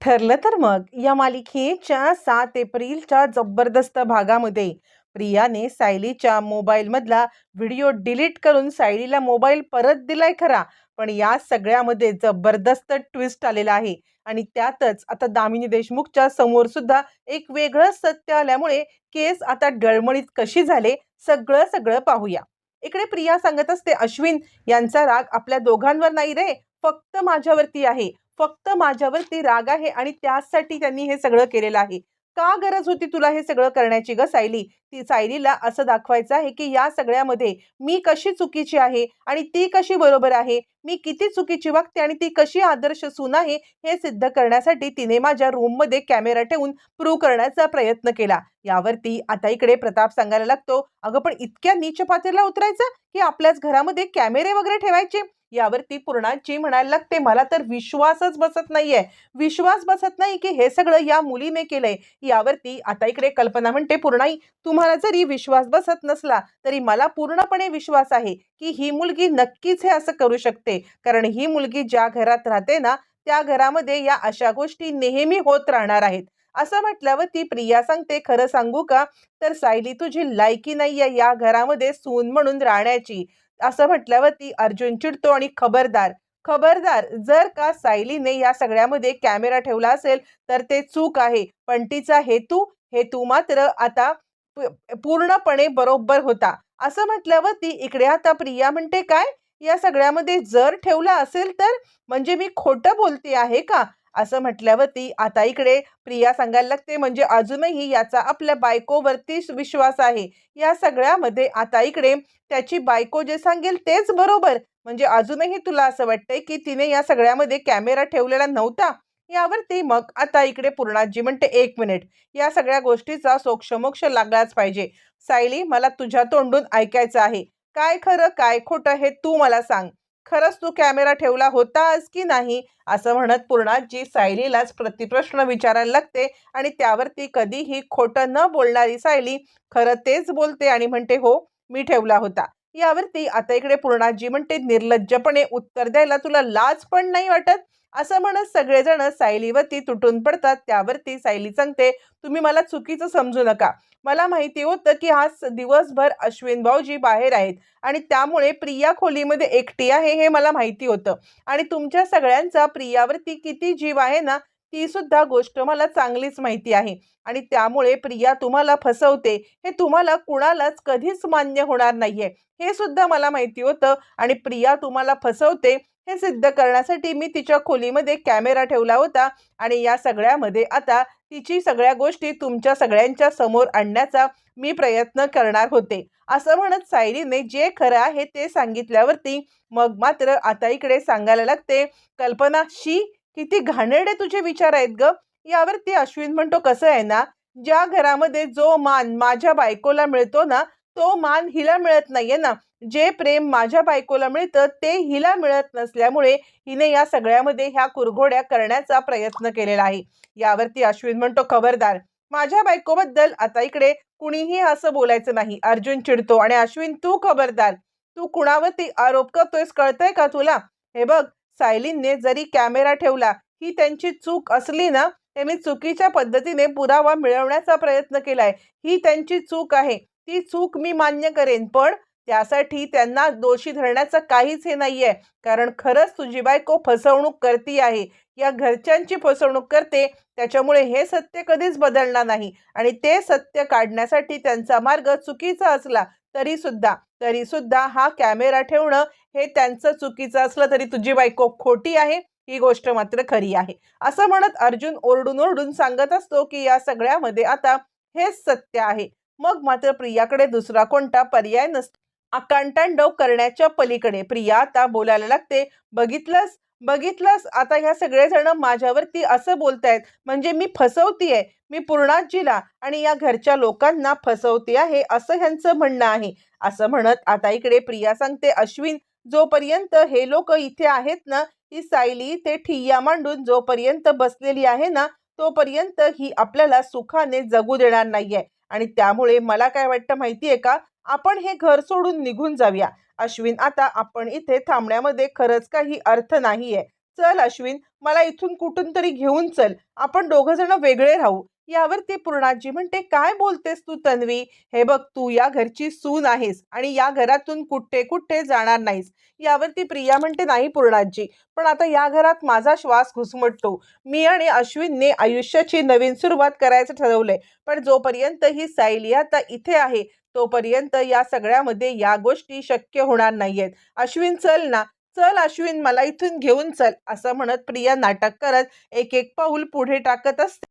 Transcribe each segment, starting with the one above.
ठरलं तर मग. या मालिकेच्या सात एप्रिलच्या जबरदस्त भागामध्ये प्रियाने सायलीच्या मोबाईलमधला व्हिडिओ डिलीट करून सायलीला मोबाईल परत दिलाय खरा. पण या सगळ्यामध्ये जबरदस्त ट्विस्ट आलेला आहे. आणि त्यातच आता दामिनी देशमुखच्या समोर सुद्धा एक वेगळं सत्य आल्यामुळे केस आता डळमळीत कशी झाले सगळं सगळं पाहूया. इकडे प्रिया सांगत असते अश्विन यांचा राग आपल्या दोघांवर नाही रे. फक्त माझ्यावरती आहे. फक्त माझ्यावरती राग आहे आणि त्यासाठी त्यांनी हे सगळं केलेलं आहे. का गरज होती तुला हे सगळं करण्याची ग सायली? ती सायलीला असं दाखवायचं आहे की या सगळ्यामध्ये मी कशी चुकीची आहे आणि ती कशी बरोबर आहे? मी किती चुकीची वागते आणि ती कशी आदर्श सून आहे हे सिद्ध करण्यासाठी तिने माझ्या रूममध्ये कॅमेरा ठेवून प्रूव्ह करण्याचा प्रयत्न केला. यावरती आता इकडे प्रताप सांगायला लागतो अगं पण इतक्या नीच पातळीला उतरायचं? की आपल्याच घरामध्ये कॅमेरे वगैरे ठेवायचे? यावरती पूर्णाची म्हणायला लागते मला तर विश्वासच बसत नाहीये. विश्वास बसत नाही की हे सगळं या मुलीने केलंय. यावरती आता इकडे कल्पना म्हणते पूर्णाई तुम्हाला जरी विश्वास बसत नसला तरी मला पूर्णपणे विश्वास आहे की ही मुलगी नक्कीच हे असं करू शकते. कारण ही मुलगी ज्या घरात राहते ना त्या घरामध्ये या अशा गोष्टी नेहमी होत राहणार आहेत. असं म्हटल्यावर ती प्रिया सांगते खरं सांगू का? तर सायली तुझी लायकी नाहीये या घरामध्ये सून म्हणून राहण्याची. असं म्हटल्यावर ती अर्जुन चिडतो आणि खबरदार खबरदार जर का सायलीने या सगळ्यामध्ये कॅमेरा ठेवला असेल तर ते चूक आहे. पण तिचा हेतू हेतू मात्र आता प- पूर्णपणे बरोबर होता. असं म्हटल्यावर ती इकडे आता प्रिया म्हणते काय? या सगळ्यामध्ये जर ठेवला असेल तर? म्हणजे मी खोटं बोलते आहे का? असं म्हटल्यावरती आता इकडे प्रिया सांगायला लागते म्हणजे अजूनही याचा आपल्या बायकोवरती विश्वास आहे. या सगळ्यामध्ये आता इकडे त्याची बायको जे सांगेल तेच बरोबर. म्हणजे अजूनही तुला असं वाटतंय की तिने या सगळ्यामध्ये कॅमेरा ठेवलेला नव्हता? यावरती मग आता इकडे पूर्णाजी म्हणते एक मिनिट. या सगळ्या गोष्टीचा सोक्षमोक्ष लागलाच पाहिजे. सायली मला तुझ्या तोंडून ऐकायचं आहे. काय खरं काय खोटं हे तू मला सांग. खरंच तू कॅमेरा ठेवला होतास की नाही? असं म्हणत पूर्णाजी सायलीलाच प्रतिप्रश्न विचारायला लागते आणि त्यावरती कधीही खोटं न बोलणारी सायली खरं तेच बोलते आणि म्हणते हो मी ठेवला होता. यावरती आता इकडे पूर्णाजी म्हणते निर्लज्जपणे उत्तर द्यायला तुला लाज पण नाही वाटत? असं म्हणत सगळेजण सायलीवरती तुटून पडतात त्यावरती सायली सांगते तुम्ही मला चुकीचं समजू नका. मला माहिती होतं की हा दिवसभर अश्विन भाऊजी बाहेर आहेत आणि त्यामुळे प्रिया खोलीमध्ये एकटी आहे हे मला माहिती होतं. आणि तुमच्या सगळ्यांचा प्रियावरती किती जीव आहे ना ती सुद्धा गोष्ट मला चांगलीच माहिती आहे. आणि त्यामुळे प्रिया तुम्हाला फसवते हे तुम्हाला कुणालाच कधीच मान्य होणार नाहीये. हे सुद्धा मला माहिती होतं आणि प्रिया तुम्हाला फसवते हे सिद्ध करण्यासाठी मी तिच्या खोलीमध्ये कॅमेरा ठेवला होता आणि या सगळ्यामध्ये आता तिची सगळ्या गोष्टी तुमच्या सगळ्यांच्या समोर आणण्याचा मी प्रयत्न करणार होते. असं म्हणत सायलीने जे खरं आहे ते सांगितल्यावरती मग मात्र आता इकडे सांगायला लागते कल्पना शी किती घाणेरडे तुझे विचार आहेत ग. यावरती अश्विन म्हणतो कसं आहे ना ज्या घरामध्ये जो मान माझ्या बायकोला मिळतो ना तो मान हिला मिळत नाहीये ना. जे प्रेम माझ्या बायकोला मिळतं ते हिला मिळत नसल्यामुळे हिने या सगळ्यामध्ये ह्या कुरघोड्या करण्याचा प्रयत्न केलेला आहे. यावरती अश्विन म्हणतो खबरदार माझ्या बायकोबद्दल आता इकडे कुणीही असं बोलायचं नाही. अर्जुन चिडतो आणि अश्विन तू खबरदार तू कुणावरती आरोप करतोयस कळतंय का तुला? हे बघ सायलीनने जरी कॅमेरा ठेवला ही त्यांची चूक असली ना त्यांनी चुकीच्या पद्धतीने पुरावा मिळवण्याचा प्रयत्न केलाय. ही त्यांची चूक आहे. ती चूक मी मान्य करेन पण त्यासाठी त्यांना दोषी धरण्याचं काहीच हे नाही आहे कारण खरंच तुझी बायको फसवणूक करती आहे. या घरच्यांची फसवणूक करते त्याच्यामुळे हे सत्य कधीच बदलणार नाही. आणि ते सत्य काढण्यासाठी त्यांचा मार्ग चुकीचा असला तरी सुद्धा तरी सुद्धा हा कॅमेरा ठेवणं हे त्यांचं चुकीचं असलं तरी तुझी बायको खोटी आहे ही गोष्ट मात्र खरी आहे. असं म्हणत अर्जुन ओरडून ओरडून सांगत असतो की या सगळ्यामध्ये आता हेच सत्य आहे. मग मात्र प्रियाकडे दुसरा कोणता पर्याय नसतो. आकांतांडव करण्याच्या पलीकडे प्रिया आता बोलायला लागते. बघितलंस? बघितलंस? आता ह्या सगळेजण माझ्यावरती असं बोलतायत. म्हणजे मी फसवतीये. मी पूर्णाजीला आणि या घरच्या लोकांना फसवते आहे असं ह्यांचं म्हणणं आहे. असं म्हणत आता इकडे प्रिया सांगते अश्विन जोपर्यंत हे लोक इथे आहेत ना ही सायली ते ठिय्या मांडून जोपर्यंत बसलेली आहे ना तोपर्यंत ही आपल्याला सुखाने जगू देणार नाहीये. आणि त्यामुळे मला काय वाटतं माहितीये का? आपण हे घर सोडून निघून जाऊया. अश्विन आता आपण इथे थांबण्यामध्ये खरंच काही अर्थ नाहीये. चल अश्विन मला इथून कुठून तरी घेऊन चल. आपण दोघ जण वेगळे राहू. यावरती पूर्णाजी म्हणते काय बोलतेस तू तन्वी? हे बघ तू या घरची सून आहेस आणि या घरातून कुठे कुठे जाणार नाहीस. यावरती प्रिया म्हणते नाही पूर्णाजी पण आता या घरात माझा श्वास घुसमटतो. मी आणि अश्विनने आयुष्याची नवीन सुरुवात करायचं ठरवलंय पण जोपर्यंत ही सायली आता इथे आहे तोपर्यंत या सगळ्यामध्ये या गोष्टी शक्य होणार नाहीयेत. अश्विन चल ना चल अश्विन मला इथून घेऊन चल असं म्हणत प्रिया नाटक करत एक एक पाऊल पुढे टाकत असते.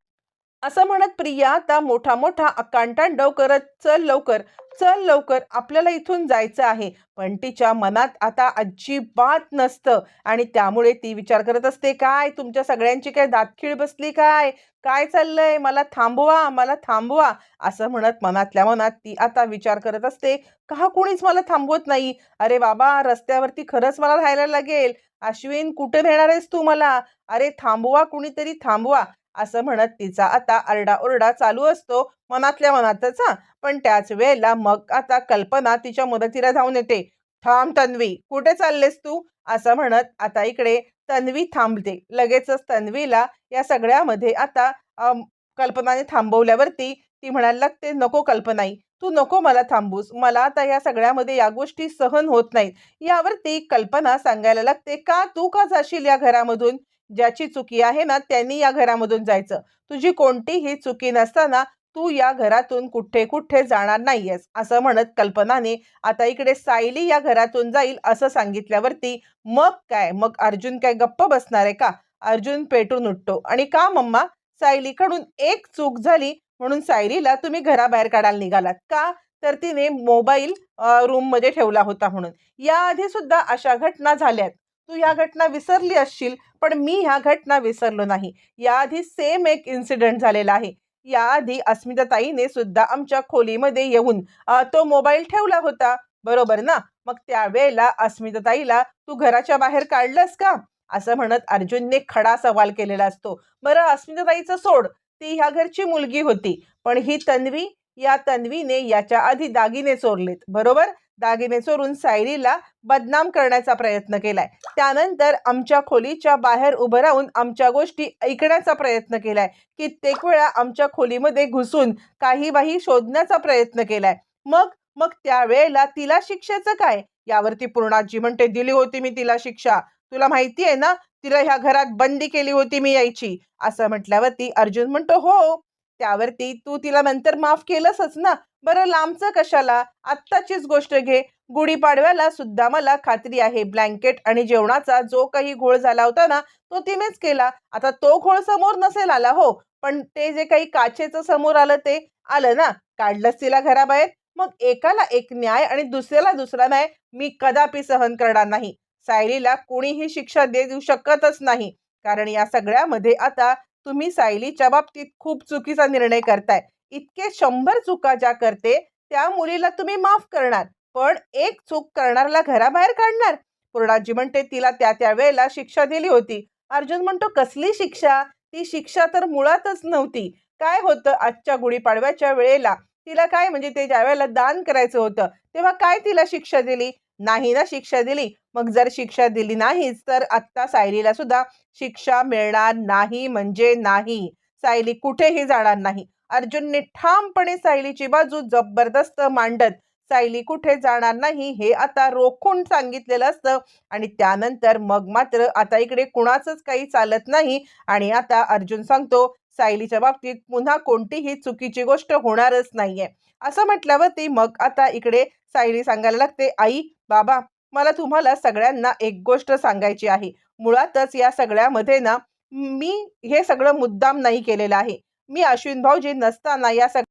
असं म्हणत प्रिया आता मोठा मोठा अकांटांडव करत चल लवकर चल लवकर आपल्याला इथून जायचं आहे. पण तिच्या मनात आता अजिबात नसतं. आणि त्यामुळे ती विचार करत असते काय तुमच्या सगळ्यांची काय दातखीळ बसली काय? काय चाललंय? मला थांबवा मला थांबवा. असं म्हणत मनातल्या मनात ती आता विचार करत असते का कोणीच मला थांबवत नाही? अरे बाबा रस्त्यावरती खरंच मला राहायला लागेल. अश्विन कुठे नेणार आहेस तू मला? अरे थांबवा कुणीतरी थांबवा. असं म्हणत तिचा आता आरडाओरडा चालू असतो मनातल्या मनातच हा. पण त्याच वेळेला मग आता कल्पना तिच्या मदतीला धावून येते. थांब तन्वी कुठे चाललेस तू? असं म्हणत आता इकडे तन्वी थांबते. लगेचच तन्वीला या सगळ्यामध्ये आता कल्पनाने थांबवल्यावरती ती म्हणायला लागते नको कल्पनाई तू नको मला थांबूस. मला आता या सगळ्यामध्ये या गोष्टी सहन होत नाहीत. यावरती कल्पना सांगायला लागते का तू का जाशील या घरामधून? ज्याची चुकी आहे ना त्यांनी या घरामधून जायचं. तुझी कोणतीही चुकी नसताना तू या घरातून कुठे कुठे जाणार नाहीयेस असं म्हणत कल्पनाने आता इकडे सायली या घरातून जाईल असं सांगितल्यावरती मग काय? मग अर्जुन काय गप्प बसणार आहे का? अर्जुन पेटून उठतो. आणि का मम्मा? सायलीकडून एक चूक झाली म्हणून सायलीला तुम्ही घराबाहेर काढायला निघालात का? तर तिने मोबाईल रूममध्ये ठेवला होता म्हणून. याआधी सुद्धा अशा घटना झाल्यात. तू या घटना विसरली असशील पण मी ह्या घटना विसरलो नाही. याआधी सेम एक इन्सिडेंट झालेला आहे. याआधी अस्मिताताईने सुद्धा आमच्या खोलीमध्ये येऊन तो मोबाईल ठेवला होता. बरोबर ना? मग त्यावेळेला अस्मिताताईला तू घराच्या बाहेर काढलंस का? असं म्हणत अर्जुनने खडा सवाल केलेला असतो. बरं अस्मिताताईचं सोड. ती ह्या घरची मुलगी होती. पण ही तन्वी या तन्वीने याच्या आधी दागिने चोरलेत बरोबर? दागिने चोरून सायलीला बदनाम करण्याचा प्रयत्न केलाय. त्यानंतर आमच्या खोलीच्या बाहेर उभं राहून आमच्या गोष्टी ऐकण्याचा प्रयत्न केलाय. कित्येक वेळा आमच्या खोलीमध्ये घुसून काही बाही शोधण्याचा प्रयत्न केलाय. मग मग त्यावेळेला तिला शिक्षेचं काय? यावरती पूर्णाजी म्हणते दिली होती मी तिला शिक्षा. तुला माहिती आहे ना तिला ह्या घरात बंदी केली होती मी यायची. असं म्हटल्यावरती अर्जुन म्हणतो हो त्यावरती तू तिला नंतर माफ केलंसच ना? बरं लांबचं कशाला? आत्ताचीच गोष्ट घे. गुढीपाडव्याला सुद्धा मला खात्री आहे. ब्लँकेट आणि जेवणाचा जो काही घोळ झाला होता ना तो तिनेच केला. आता तो घोळ समोर नसेल आला हो. पण ते जे काही काचेचं समोर आलं ते आलं ना. काढलंच तिला घराबाहेर. मग एकाला एक न्याय आणि दुसऱ्याला दुसरा न्याय मी कदापि सहन करणार नाही. सायलीला कोणीही शिक्षा देऊ शकतच नाही. कारण या सगळ्यामध्ये आता तुम्ही सायलीच्या बाबतीत खूप चुकीचा निर्णय करताय. इतके शंभर चुका ज्या करते त्या मुलीला तुम्ही माफ करणार. पण एक चूक करणारला घराबाहेर काढणार. पूर्णाजी म्हणते तिला त्या त्या वेळेला शिक्षा दिली होती. अर्जुन म्हणतो कसली शिक्षा? ती शिक्षा तर मुळातच नव्हती. काय होतं आजच्या गुढीपाडव्याच्या वेळेला? तिला काय म्हणजे ते ज्या वेळेला दान करायचं होतं तेव्हा काय तिला शिक्षा दिली? नाही ना शिक्षा दिली मग जर शिक्षा दिली नाहीच तर आत्ता सायलीला सुद्धा शिक्षा मिळणार नाही म्हणजे नाही. सायली कुठेही जाणार नाही. अर्जुनने ठामपणे सायलीची बाजू जबरदस्त मांडत सायली कुठे जाणार नाही हे आता रोखून सांगितलेलं असतं आणि त्यानंतर मग मात्र आता इकडे कुणाचंच काही चालत नाही आणि आता अर्जुन सांगतो सायलीच्या बाबतीत पुन्हा कोणतीही चुकीची गोष्ट होणारच नाहीये. असं म्हटल्यावरती मग आता इकडे सायली सांगायला लागते आई बाबा मला तुम्हाला सगळ्यांना एक गोष्ट सांगायची आहे. मुळातच या सगळ्यामध्ये ना मी हे सगळं मुद्दाम नाही केलेलं आहे. मी अश्विन भाऊजी नसताना या सग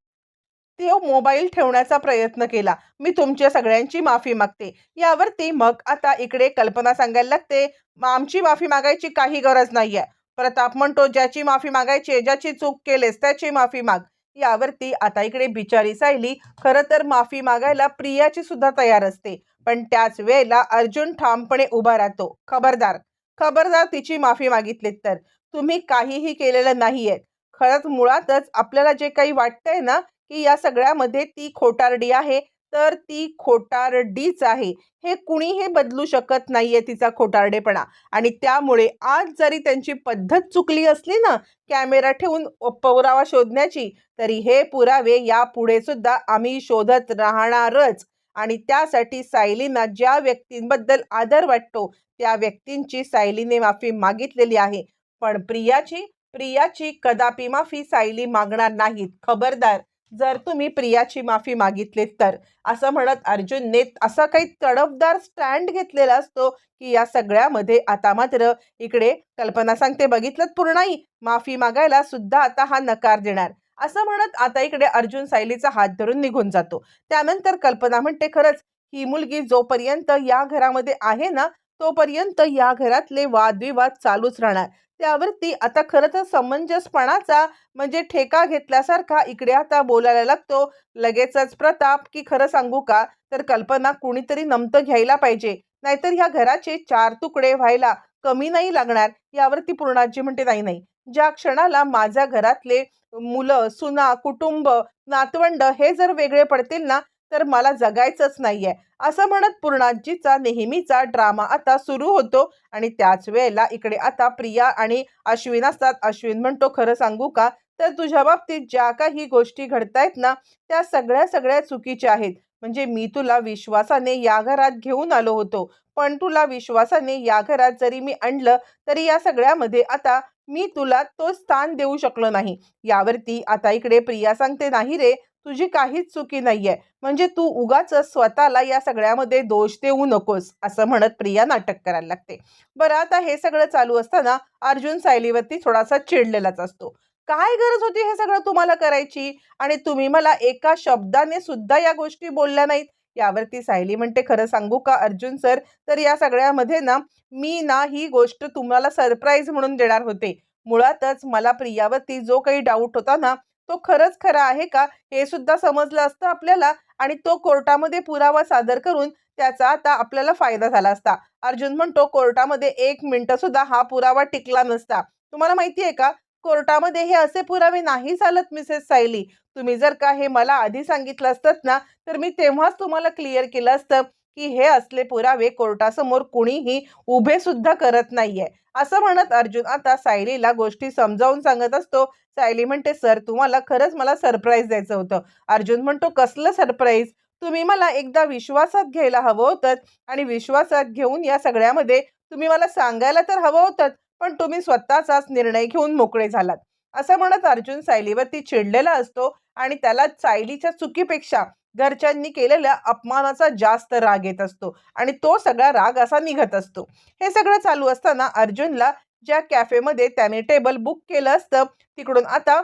तो हो मोबाईल ठेवण्याचा प्रयत्न केला. मी तुमच्या सगळ्यांची माफी मागते. यावरती मग आता इकडे कल्पना सांगायला लागते आमची माफी मागायची काही गरज नाहीये. प्रताप म्हणतो ज्याची माफी मागायची आहे, ज्याची चूक केलेस त्याची माफी माग. यावरती आता इकडे बिचारी सायली खरं तर माफी मागायला प्रियाची सुद्धा तयार असते. पण त्याच वेळेला अर्जुन ठामपणे उभा राहतो. खबरदार. खबरदार तिची माफी मागितलीत तर. तुम्ही काहीही केलेलं नाहीये खरंच मुळातच आपल्याला जे काही वाटतंय ना की या सगळ्यामध्ये ती खोटारडी आहे तर ती खोटारडीच आहे. हे कुणीही बदलू शकत नाहीये तिचा खोटारडेपणा. आणि त्यामुळे आज जरी त्यांची पद्धत चुकली असली ना कॅमेरा ठेवून पुरावा शोधण्याची तरी हे पुरावे यापुढे सुद्धा आम्ही शोधत राहणारच. आणि त्यासाठी सायलीना ज्या व्यक्तींबद्दल आदर वाटतो त्या व्यक्तींची सायलीने माफी मागितलेली आहे. पण प्रियाची प्रियाची कदापि माफी सायली मागणार नाहीत. खबरदार जर तुम्ही प्रियाची माफी मागितलीत तर. असं म्हणत अर्जुनने असा काही तडफदार स्टँड घेतलेला असतो की या सगळ्यामध्ये आता मात्र इकडे कल्पना सांगते बघितलं पूर्णाई? माफी मागायला सुद्धा आता हा नकार देणार. असं म्हणत आता इकडे अर्जुन सायलीचा हात धरून निघून जातो. त्यानंतर कल्पना म्हणते खरंच ही मुलगी जोपर्यंत या घरामध्ये आहे ना तोपर्यंत या घरातले वादविवाद चालूच राहणार. त्यावरती आता खरं तर समंजसपणाचा म्हणजे ठेका घेतल्यासारखा इकडे आता बोलायला लागतो. लगेचच प्रताप की खरं सांगू का? तर कल्पना कुणीतरी नमतं घ्यायला पाहिजे. नाहीतर ह्या घराचे चार तुकडे व्हायला कमी नाही लागणार. यावरती पूर्णाजी म्हणते नाही नाही. ज्या क्षणाला माझ्या घरातले मुलं सुना कुटुंब नातवंड हे जर वेगळे पडतील ना तर मला जगायचंच नाहीये. असं म्हणत पूर्णाजीचा नेहमीचा ड्रामा आता सुरू होतो आणि त्याच वेळेला इकडे आता प्रिया आणि अश्विन असतात. अश्विन म्हणतो खरं सांगू का? तर तुझ्या बाबतीत ज्या काही गोष्टी घडतायत ना त्या सगळ्या सगळ्या चुकीच्या आहेत. म्हणजे मी तुला विश्वासाने या घरात घेऊन आलो होतो. पण तुला विश्वासाने या घरात जरी मी आणलं तरी या सगळ्यामध्ये आता मी तुला तो स्थान देऊ शकलो नाही. यावरती आता इकडे प्रिया सांगते नाही रे तुझी काहीच चुकी नाहीये. म्हणजे तू उगाच स्वतःला या सगळ्यामध्ये दोष देऊ नकोस असं म्हणत प्रिया नाटक करायला लागते. बरं आता हे सगळं चालू असताना अर्जुन सायलीवरती थोडासा चिडलेलाच असतो. काय गरज होती हे सगळं तुम्हाला करायची? आणि तुम्ही मला एका शब्दाने सुद्धा या गोष्टी बोलल्या नाहीत? यावरती सायली म्हणते खरं सांगू का अर्जुन सर? तर या सगळ्यामध्ये ना मी ना ही गोष्ट तुम्हाला सरप्राईज म्हणून देणार होते. मुळातच मला प्रियावरती जो काही डाऊट होता ना तो खरंच खरा आहे का? हे सुद्धा समजलं असतं आपल्याला आणि तो कोर्टामध्ये पुरावा सादर करून त्याचा आता आपल्याला फायदा झाला असता. अर्जुन म्हणतो कोर्टामध्ये एक मिनिट सुद्धा हा पुरावा टिकला नसता. तुम्हाला माहिती आहे का? कोर्टामध्ये हे असे पुरावे नाही चालत मिसेस सायली. तुम्ही जर का हे मला आधी सांगितलं असतं ना तर मी तेव्हाच तुम्हाला क्लिअर केलं असतं की हे असले पुरावे कोर्टासमोर कुणीही उभे सुद्धा करत नाहीये. असं म्हणत अर्जुन आता सायलीला गोष्टी समजावून सांगत असतो. सायली म्हणते सर तुम्हाला खरंच मला सरप्राईज द्यायचं होतं. अर्जुन म्हणतो कसलं सरप्राईज तुम्ही मला एकदा विश्वासात घ्यायला हवं होतं आणि विश्वासात घेऊन या सगळ्यामध्ये तुम्ही मला सांगायला तर हवं होतं पण तुम्ही स्वतःचाच निर्णय घेऊन मोकळे झालात. असं म्हणत अर्जुन सायलीवरती चिडलेला असतो आणि त्याला सायलीच्या चुकीपेक्षा घरच्यांनी केलेल्या अपमानाचा जास्त राग येत असतो आणि तो सगळा राग असा निघत असतो. हे सगळं चालू असताना अर्जुनला ज्या कॅफेमध्ये त्याने टेबल बुक केलं असतं तिकडून आता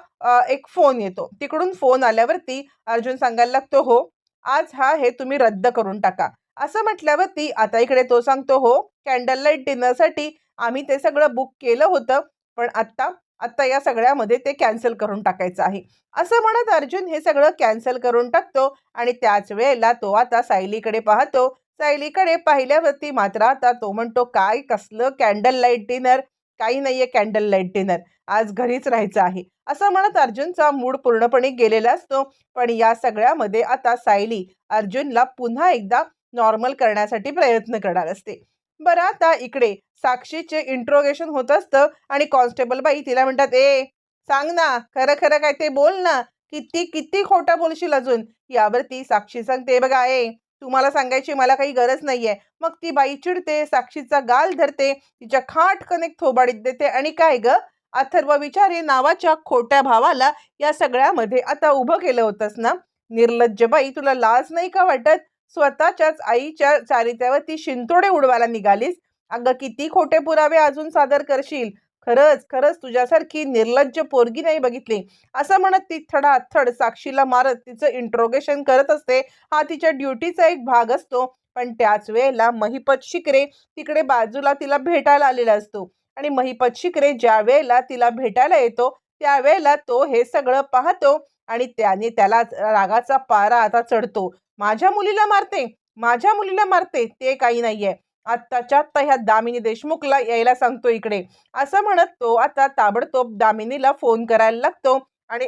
एक फोन येतो. तिकडून फोन आल्यावरती अर्जुन सांगायला लागतो हो आज हा हे तुम्ही रद्द करून टाका. असं म्हटल्यावरती आता इकडे तो सांगतो हो कॅन्डल लाइट डिनरसाठी आम्ही ते सगळं बुक केलं होतं पण आत्ता आत्ता या सगळ्यामध्ये ते कॅन्सल करून टाकायचं आहे. असं म्हणत अर्जुन हे सगळं कॅन्सल करून टाकतो आणि त्याच वेळेला तो आता सायलीकडे पाहतो. सायलीकडे पाहिल्यावरती मात्र आता तो म्हणतो काय कसलं कॅन्डल लाइट डिनर काही नाहीये कॅन्डल लाइट डिनर आज घरीच राहायचं आहे. असं म्हणत अर्जुनचा मूड पूर्णपणे गेलेला असतो. पण या सगळ्यामध्ये आता सायली अर्जुनला पुन्हा एकदा नॉर्मल करण्यासाठी प्रयत्न करणार असते. बरं आता इकडे. साक्षीचे इंट्रोगेशन होत असतं आणि कॉन्स्टेबल बाई तिला म्हणतात ए सांग ना खरं खरं काय ते बोल ना. किती किती खोटं बोलशील अजून? यावरती साक्षी सांगते बघा ए तुम्हाला सांगायची मला काही गरज नाहीये. मग ती बाई चिडते साक्षीचा गाल धरते तिच्या खाट कनेक थोबाडीत देते आणि काय ग? अथर्व विचारे नावाच्या खोट्या भावाला या सगळ्यामध्ये आता उभं केलं होतंस ना? निर्लज्ज बाई तुला लाज नाही का वाटत? स्वतःच्याच आईच्या चारित्र्यावरती शिंतोडे उडवायला निघालीस. अगं किती खोटे पुरावे अजून सादर करशील. खरंच खरंच तुझ्यासारखी निर्लज्ज पोरगी नाही बघितली. असं म्हणत ती थडाथड साक्षीला मारत तिचं इंट्रोगेशन करत असते. हा तिच्या ड्युटीचा एक भाग असतो. पण त्याच वेळेला महिपत शिकरे तिकडे बाजूला तिला भेटायला आलेला असतो. आणि महिपत शिकरे ज्या वेळेला तिला भेटायला येतो त्यावेळेला तो हे सगळं पाहतो आणि त्याने त्याला रागाचा पारा आता चढतो. माझ्या मुलीला मारते माझ्या मुलीला मारते ते काही नाहीये. आत्ताच्या आत्ता ह्या दामिनी देशमुखला यायला सांगतो इकडे. असं म्हणत तो आता ताबडतोब दामिनीला फोन करायला लागतो आणि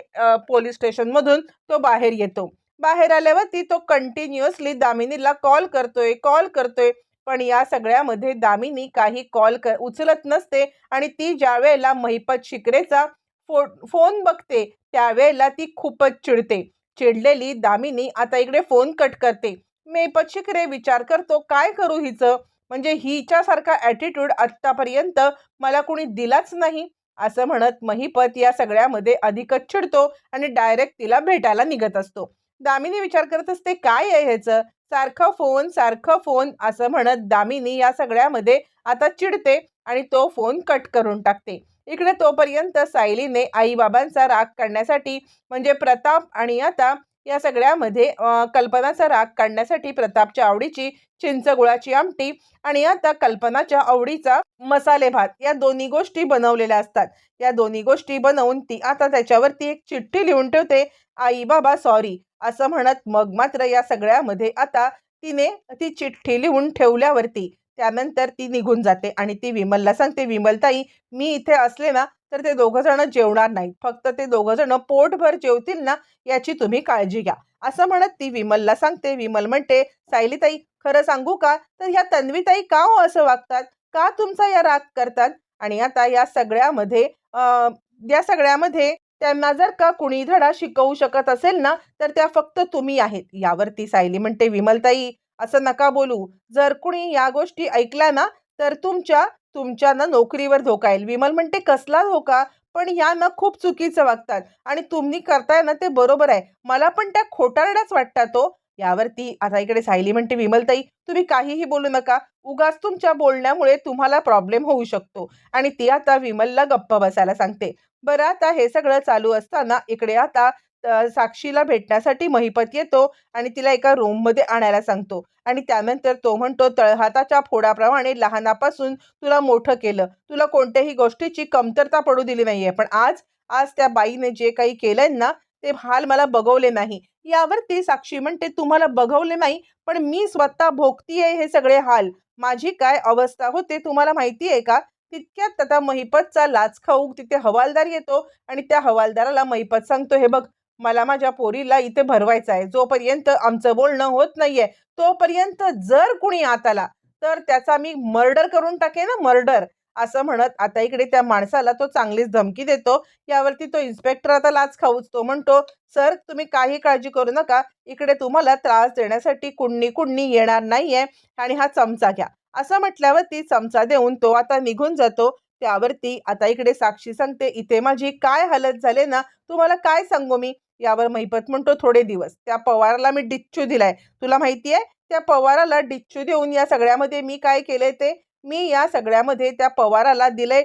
पोलीस स्टेशनमधून तो बाहेर येतो. बाहेर आल्यावरती तो कंटिन्युअसली दामिनीला कॉल करतोय कॉल करतोय. पण या सगळ्यामध्ये दामिनी काही कॉल क उचलत नसते आणि ती ज्या वेळेला महिपत शिकरेचा फो फोन बघते त्यावेळेला ती खूपच चिडते. चिडलेली दामिनी आता इकडे फोन कट करते. महिपत शिकरे विचार करतो काय करू हिचं? म्हणजे हिच्यासारखा ॲटिट्यूड आत्तापर्यंत मला कुणी दिलाच नाही. असं म्हणत महिपत या सगळ्यामध्ये अधिकच चिडतो आणि डायरेक्ट तिला भेटायला निघत असतो. दामिनी विचार करत असते काय आहे ह्याचं? सारखं फोन सारखं फोन असं म्हणत दामिनी या सगळ्यामध्ये आता चिडते आणि तो फोन कट करून टाकते. इकडे तोपर्यंत सायलीने आईबाबांचा राग काढण्यासाठी म्हणजे प्रताप आणि आता या सगळ्यामध्ये कल्पनाचा राग काढण्यासाठी प्रतापच्या आवडीची चिंचगुळाची आमटी आणि आता कल्पनाच्या आवडीचा मसाले भात या दोन्ही गोष्टी बनवलेल्या असतात. या दोन्ही गोष्टी बनवून ती आता त्याच्यावरती एक चिठ्ठी लिहून ठेवते आई बाबा सॉरी असं म्हणत मग मात्र या सगळ्यामध्ये आता तिने ती चिठ्ठी लिहून ठेवल्यावरती त्यानंतर ती निघून जाते आणि ती विमलला सांगते विमलताई मी इथे असले ना तर ते दोघं जण जेवणार नाहीत. फक्त ते दोघं जण पोटभर जेवतील ना याची तुम्ही काळजी घ्या. असं म्हणत ती विमलला सांगते. विमल म्हणते सायलीताई खरं सांगू का? तर ह्या तन्वीताई का हो असं वागतात? का तुमचा या राग करतात? आणि आता या सगळ्यामध्ये अं, या सगळ्यामध्ये त्यांना जर का कुणी धडा शिकवू शकत असेल ना तर त्या फक्त तुम्ही आहेत. यावरती सायली म्हणते विमलताई असं नका बोलू. जर कुणी या गोष्टी ऐकल्या ना तर तुमच्या तुमच्या ना नोकरीवर धोका येईल. विमल म्हणते कसला धोका? पण ह्या ना खूप चुकीचं वागतात आणि तुम्ही करताय ना ते बरोबर आहे. मला पण त्या खोटारड्याच वाटतात तो यावरती आता इकडे सायली म्हणते विमलताई तुम्ही काहीही बोलू नका. उगाच तुमच्या बोलण्यामुळे तुम्हाला प्रॉब्लेम होऊ शकतो. आणि ती आता विमलला गप्प बसायला सांगते बरं आता हे सगळं चालू असताना इकडे आता साक्षीला भेटण्यासाठी महिपत येतो आणि तिला एका रूममध्ये आणायला सांगतो. आणि त्यानंतर तो म्हणतो तळहाताच्या फोडाप्रमाणे लहानापासून तुला मोठं केलं. तुला कोणत्याही गोष्टीची कमतरता पडू दिली नाहीये. पण आज आज त्या बाईने जे काही केलंय ना ते हाल मला बघवले नाही. यावरती साक्षी म्हणते तुम्हाला बघवले नाही पण मी स्वतः भोगतीये हे सगळे हाल. माझी काय अवस्था होते तुम्हाला माहिती आहे का? तितक्यात आता महिपतचा लाच खाऊ तिथे हवालदार येतो आणि त्या हवालदाराला महिपत सांगतो हे बघ मला माझ्या पोरीला इथे भरवायचं आहे. जोपर्यंत आमचं बोलणं होत नाहीये तोपर्यंत जर कुणी आत आला तर त्याचा मी मर्डर करून टाके ना मर्डर. असं म्हणत आता इकडे त्या माणसाला तो चांगलीच धमकी देतो. यावरती तो इन्स्पेक्टर आता लाच खाऊच तो म्हणतो सर तुम्ही काही काळजी करू नका. इकडे तुम्हाला त्रास देण्यासाठी कुणी कुणी येणार नाहीये आणि हा चमचा घ्या. असं म्हटल्यावरती चमचा देऊन तो आता निघून जातो. त्यावरती आता इकडे साक्षी सांगते इथे माझी काय हालत झाले ना? तुम्हाला काय सांगू मी? यावर महिपत म्हणतो थोडे दिवस. त्या पवाराला मी डिच्चू दिलाय. तुला माहिती आहे? त्या पवाराला डिच्चू देऊन या सगळ्यामध्ये मी काय केलंय ते? मी या सगळ्यामध्ये त्या पवाराला दिलंय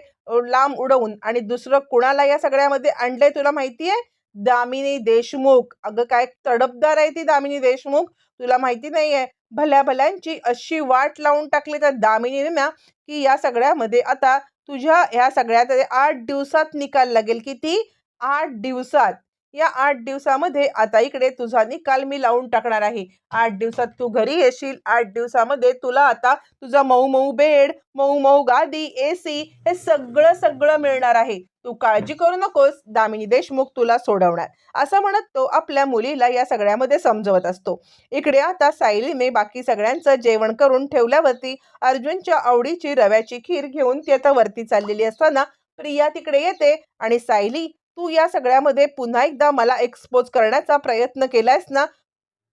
लांब उडवून. आणि दुसरं कुणाला या सगळ्यामध्ये आणलंय तुला माहिती आहे? दामिनी देशमुख. अगं काय तडपदार आहे ती दामिनी देशमुख. तुला माहिती नाही आहे भल्या भल्यांची अशी वाट लावून टाकली त्या दामिनीने ना की या सगळ्यामध्ये आता तुझ्या ह्या सगळ्यात आठ दिवसात निकाल लागेल. किती? आठ दिवसात. या आठ दिवसामध्ये आता इकडे तुझा निकाल मी लावून टाकणार आहे. आठ दिवसात तू घरी येशील. आठ दिवसामध्ये तुला आता तुझा मऊ मऊ बेड मऊ मऊ गादी ए सी हे सगळं सगळं मिळणार आहे. तू काळजी करू नकोस. दामिनी देशमुख तुला सोडवणार. असं म्हणत तो आपल्या मुलीला या सगळ्यामध्ये समजवत असतो. इकडे आता सायलीने बाकी सगळ्यांचं जेवण करून ठेवल्यावरती अर्जुनच्या आवडीची रव्याची खीर घेऊन ती आता वरती चाललेली असताना प्रिया तिकडे येते आणि सायली तू या सगळ्यामध्ये पुन्हा एकदा मला एक्सपोज करण्याचा प्रयत्न केलायस ना?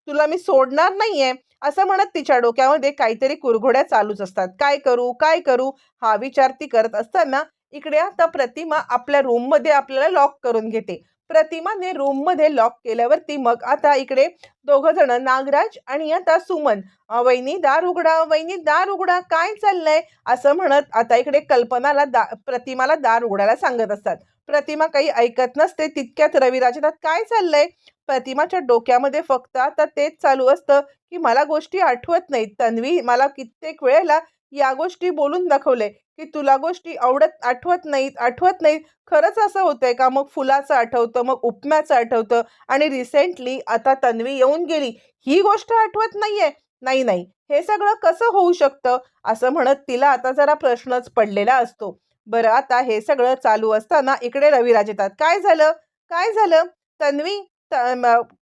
तुला मी सोडणार नाहीये. असं म्हणत तिच्या डोक्यामध्ये काहीतरी कुरघोड्या चालूच असतात. काय करू? काय करू? हा विचार ती करत असताना इकडे आता प्रतिमा आपल्या रूममध्ये आपल्याला लॉक करून घेते. प्रतिमाने रूममध्ये लॉक केल्यावरती मग आता इकडे दोघं जण नागराज आणि आता सुमन. "अ, वहिनी दार उघडा. वहिनी दार उघडा. काय चाललंय? असं म्हणत आता इकडे कल्पनाला दा प्रतिमाला दार उघडायला सांगत असतात. प्रतिमा काही ऐकत नसते तितक्यात रविराज येतात काय चाललंय? प्रतिमाच्या डोक्यामध्ये फक्त आता तेच चालू असतं की मला गोष्टी आठवत नाहीत. तन्वी मला कित्येक वेळेला या गोष्टी बोलून दाखवले की तुला गोष्टी आवडत आठवत नाहीत आठवत नाहीत. खरंच असं होतंय का? मग फुलाचं आठवतं मग उपम्याचं आठवतं आणि रिसेंटली आता तन्वी येऊन गेली. ही गोष्ट आठवत नाहीये. नाही नाही. हे सगळं कसं होऊ शकतं? असं म्हणत तिला आता जरा प्रश्नच पडलेला असतो. बरं आता हे सगळं चालू असताना इकडे रविराज येतात. काय झालं? काय झालं? तन्वी त-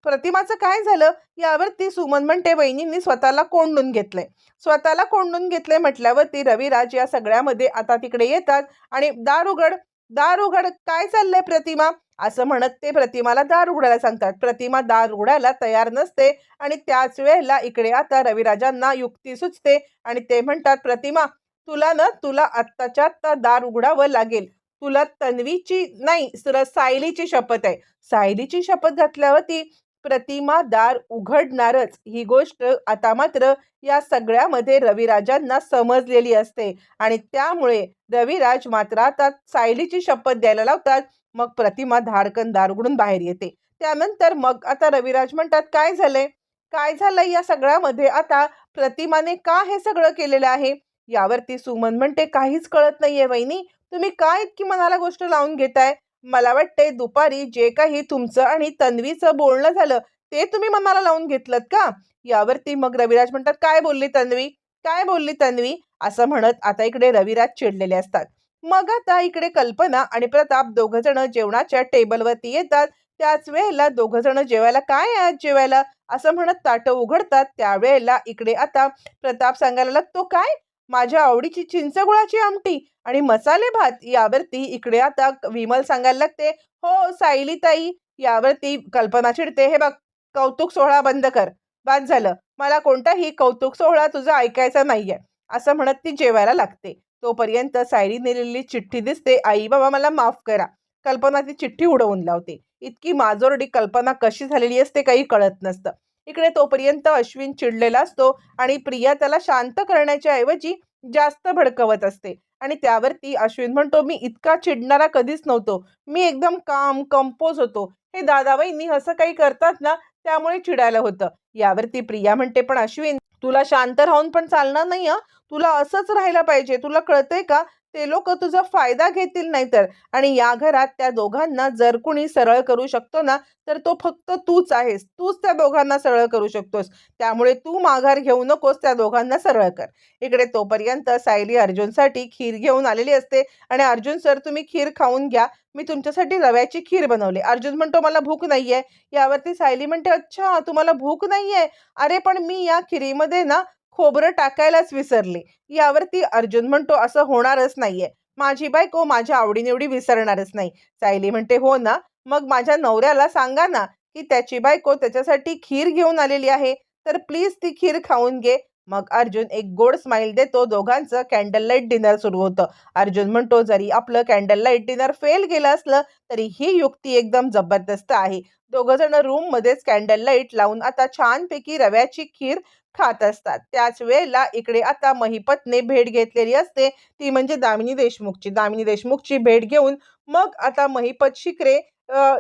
प्रतिमाचं काय झालं? यावरती सुमन म्हणते वहिनींनी स्वतःला कोंडून घेतलंय. स्वतःला कोंडून घेतलंय म्हटल्यावरती रविराज या सगळ्यामध्ये आता तिकडे येतात आणि दार उघड दार उघड काय चाललंय प्रतिमा? असं म्हणत ते प्रतिमाला दार उघडायला सांगतात. प्रतिमा दार उघडायला तयार नसते आणि त्याच वेळेला इकडे आता रविराजांना युक्ती सुचते आणि ते म्हणतात प्रतिमा तुला ना तुला आत्ताच्या आत्ता दार उघडावं लागेल. तुला तन्वीची नाही सर सायलीची शपथ आहे. सायलीची शपथ घातल्यावरती प्रतिमा दार उघडणारच. ही गोष्ट आता मात्र या सगळ्यामध्ये रविराजांना समजलेली असते. आणि त्यामुळे रविराज मात्र आता सायलीची शपथ द्यायला लावतात. मग प्रतिमा धाडकन दार उघडून बाहेर येते. त्यानंतर मग आता रविराज म्हणतात काय झालंय? काय झालंय या सगळ्यामध्ये? आता प्रतिमाने का हे सगळं केलेलं आहे? यावरती सुमन म्हणते काहीच कळत नाहीये वहिनी तुम्ही काय इतकी मनाला गोष्ट लावून घेताय? मला वाटते दुपारी जे काही तुमचं आणि तन्वीचं बोलणं झालं ते तुम्ही मनाला लावून घेतलं का? यावरती मग रविराज म्हणतात काय बोलली तन्वी? काय बोलली तन्वी? असं म्हणत आता इकडे रविराज चिडलेले असतात. मग आता इकडे कल्पना आणि प्रताप दोघं जण जेवणाच्या टेबलवरती येतात. त्याच वेळेला दोघं जण जेवायला काय आहेत आज जेवायला? असं म्हणत ताटं उघडतात. त्यावेळेला इकडे आता प्रताप सांगायला लागतो काय? माझ्या आवडीची चिंचगुळाची आमटी आणि मसाले भात यावरती इकडे आता विमल सांगायला लागते. हो सायली ताई यावरती कल्पना चिडते. हे बघ कौतुक सोहळा बंद कर. बाद झालं. मला कोणताही कौतुक सोहळा तुझा ऐकायचा नाहीये. असं म्हणत ती जेवायला लागते. तोपर्यंत सायली नेलेली चिठ्ठी दिसते. आई बाबा मला माफ करा. कल्पना ती चिठ्ठी उडवून लावते. इतकी माजोरडी कल्पना कशी झालेली असते काही कळत नसतं. इकडे तोपर्यंत अश्विन चिडलेला असतो आणि प्रिया त्याला शांत करण्याच्या ऐवजी जास्त भडकवत असते. आणि त्यावरती अश्विन म्हणतो मी इतका चिडणारा कधीच नव्हतो. मी एकदम काम कंपोज होतो. हे दादाबाईंनी असं काही करतात ना त्यामुळे चिडायला होतं. यावरती प्रिया म्हणते पण अश्विन तुला शांत राहून पण चालणार नाही तुला असंच राहायला पाहिजे. तुला कळतंय का? ते लोक तुझा फायदा घेतील नाही तर आणि या घरात त्या दोघांना जर कुणी सरळ करू शकतो ना तर तो फक्त तूच आहेस. तूच त्या दोघांना सरळ करू शकतोस. त्यामुळे तू माघार घेऊ नकोस त्या दोघांना सरळ कर. इकडे तोपर्यंत सायली अर्जुनसाठी खीर घेऊन आलेली असते. आणि अर्जुन सर तुम्ही खीर खाऊन घ्या. मी तुमच्यासाठी रव्याची खीर बनवली. अर्जुन म्हणतो मला भूक नाहीये. यावरती सायली म्हणते अच्छा तुम्हाला भूक नाहीये. अरे पण मी या खिरीमध्ये ना खोबरं टाकायलाच विसरली. यावरती अर्जुन म्हणतो असं होणारच नाहीये. माझी बायको माझ्या आवडीनिवडी विसरणारच नाही. सायली म्हणते हो ना. मग माझ्या नवऱ्याला सांगा ना की त्याची बायको त्याच्यासाठी खीर घेऊन आलेली आहे. तर प्लीज ती खीर खाऊन घे. मग अर्जुन एक गोड स्माईल देतो. दोघांचं कॅन्डल लाइट डिनर सुरू होतं. अर्जुन म्हणतो जरी आपलं कॅन्डल लाइट डिनर फेल गेलं असलं तरी ही युक्ती एकदम जबरदस्त आहे. दोघं जण रूम मध्येच कॅन्डल लाइट लावून आता छानपैकी रव्याची खीर खात असतात. त्याच वेळेला इकडे आता महिपतने भेट घेतलेली असते. ती म्हणजे दामिनी देशमुखची. दामिनी देशमुखची भेट घेऊन मग आता महिपत शिकरे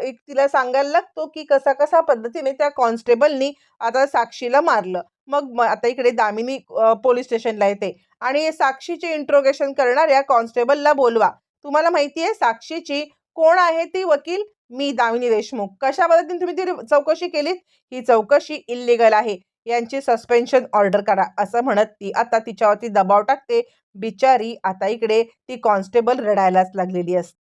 एक तिला सांगायला लागतो की कसा कसा पद्धतीने त्या कॉन्स्टेबलनी आता साक्षीला मारलं. मग आता इकडे दामिनी पोलीस स्टेशनला येते. आणि साक्षीचे इंट्रोगेशन करणाऱ्या कॉन्स्टेबलला बोलवा. तुम्हाला माहिती आहे साक्षीची कोण आहे ती वकील? मी दामिनी देशमुख. कशा पद्धतीने तुम्ही ती चौकशी केलीत? ही चौकशी इल्लिगल आहे. यांची सस्पेन्शन ऑर्डर करा असं म्हणत ती आता तिच्यावरती दबाव टाकते. बिचारी आता इकडे ती कॉन्स्टेबल रडायलाच लागलेली असते.